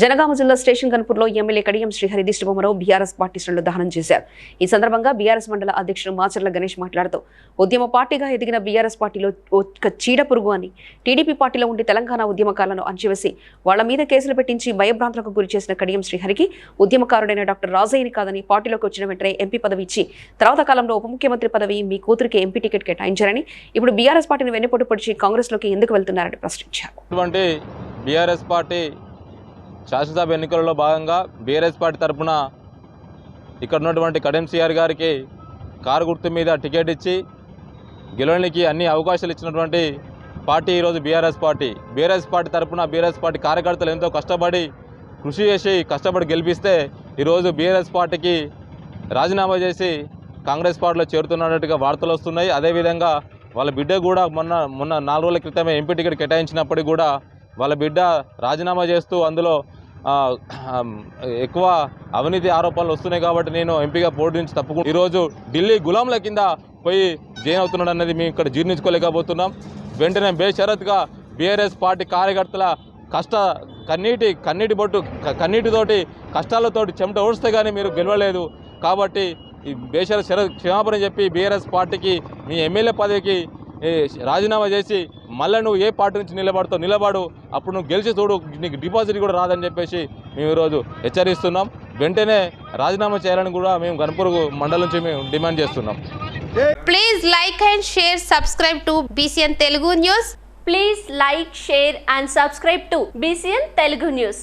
జనగామ జిల్లా స్టేషన్ కన్పూర్లో ఎమ్మెల్యే కడియం శ్రీహరి దిష్టిబొమ్మను బీఆర్ఎస్ పార్టీ శ్రేణులు దహనం చేశారు. ఈ సందర్భంగా బీఆర్ఎస్ మండల అధ్యక్షుడు మాచర్ల గణేష్ మాట్లాడుతూ ఉద్యమ పార్టీగా ఎదిగిన బీఆర్ఎస్ పార్టీలో ఒక చీడ పురుగు అని టీడీపీ పార్టీలో ఉండి తెలంగాణ ఉద్యమకాలను అంచివేసి వాళ్ళ మీద కేసులు పెట్టించి భయభ్రాంతులకు గురి చేసిన కడియం శ్రీహరికి ఉద్యమకారుడైన డాక్టర్ రాజయ్యని కాదని పార్టీలోకి వచ్చిన వెంటనే ఎంపీ పదవి ఇచ్చి తర్వాత కాలంలో ఉప ముఖ్యమంత్రి పదవి మీ కూతురికి ఎంపీ టికెట్ కేటాయించారని ఇప్పుడు బీఆర్ఎస్ పార్టీని వెన్నుపోటు పొడిచి కాంగ్రెస్లోకి ఎందుకు వెళ్తున్నారని ప్రశ్నించారు. బీఆర్ఎస్ పార్టీ శాసనసభ ఎన్నికలలో భాగంగా బీఆర్ఎస్ పార్టీ తరఫున ఇక్కడ ఉన్నటువంటి కడెంసీఆర్ గారికి కారు గుర్తు మీద టికెట్ ఇచ్చి గెలవడానికి అన్ని అవకాశాలు ఇచ్చినటువంటి పార్టీ ఈరోజు బీఆర్ఎస్ పార్టీ. బీఆర్ఎస్ పార్టీ తరఫున బీఆర్ఎస్ పార్టీ కార్యకర్తలు ఎంతో కష్టపడి కృషి చేసి కష్టపడి గెలిపిస్తే ఈరోజు బీఆర్ఎస్ పార్టీకి రాజీనామా చేసి కాంగ్రెస్ పార్టీలో చేరుతున్నట్టుగా వార్తలు వస్తున్నాయి. అదేవిధంగా వాళ్ళ బిడ్డ కూడా మొన్న మొన్న నాలుగు రోజుల క్రితమే ఎంపీ టికెట్ కేటాయించినప్పటికీ కూడా వాళ్ళ బిడ్డ రాజీనామా చేస్తూ అందులో ఎక్కువ అవినీతి ఆరోపణలు వస్తున్నాయి కాబట్టి నేను ఎంపీగా పోటీ నుంచి తప్పుకుంటూ ఈరోజు ఢిల్లీ గులాంల కింద పోయి జైన్ అవుతున్నాడు అన్నది మేము ఇక్కడ జీర్ణించుకోలేకపోతున్నాం. వెంటనే బేషరత్గా బీఆర్ఎస్ పార్టీ కార్యకర్తల కష్ట కన్నీటి కన్నీటి బొట్టు కన్నీటితోటి కష్టాలతోటి చెమట ఓడిస్తే కానీ మీరు గెలవలేదు. కాబట్టి ఈ బేషర శర క్షమాపణ చెప్పి బీఆర్ఎస్ పార్టీకి మీ ఎమ్మెల్యే పదవికి రాజీనామా చేసి మళ్ళీ నువ్వు ఏ పార్టీ నుంచి నిలబడతావు నిలబడు. అప్పుడు నువ్వు గెలిచి చూడు నీకు డిపాజిట్ కూడా రాదని చెప్పేసి మేము ఈరోజు హెచ్చరిస్తున్నాం. వెంటనే రాజీనామా చేయాలని కూడా మేము గణపూర్ మండలం నుంచి మేము డిమాండ్ చేస్తున్నాం. Please like and share subscribe to BCN Telugu news please like share and subscribe to BCN Telugu news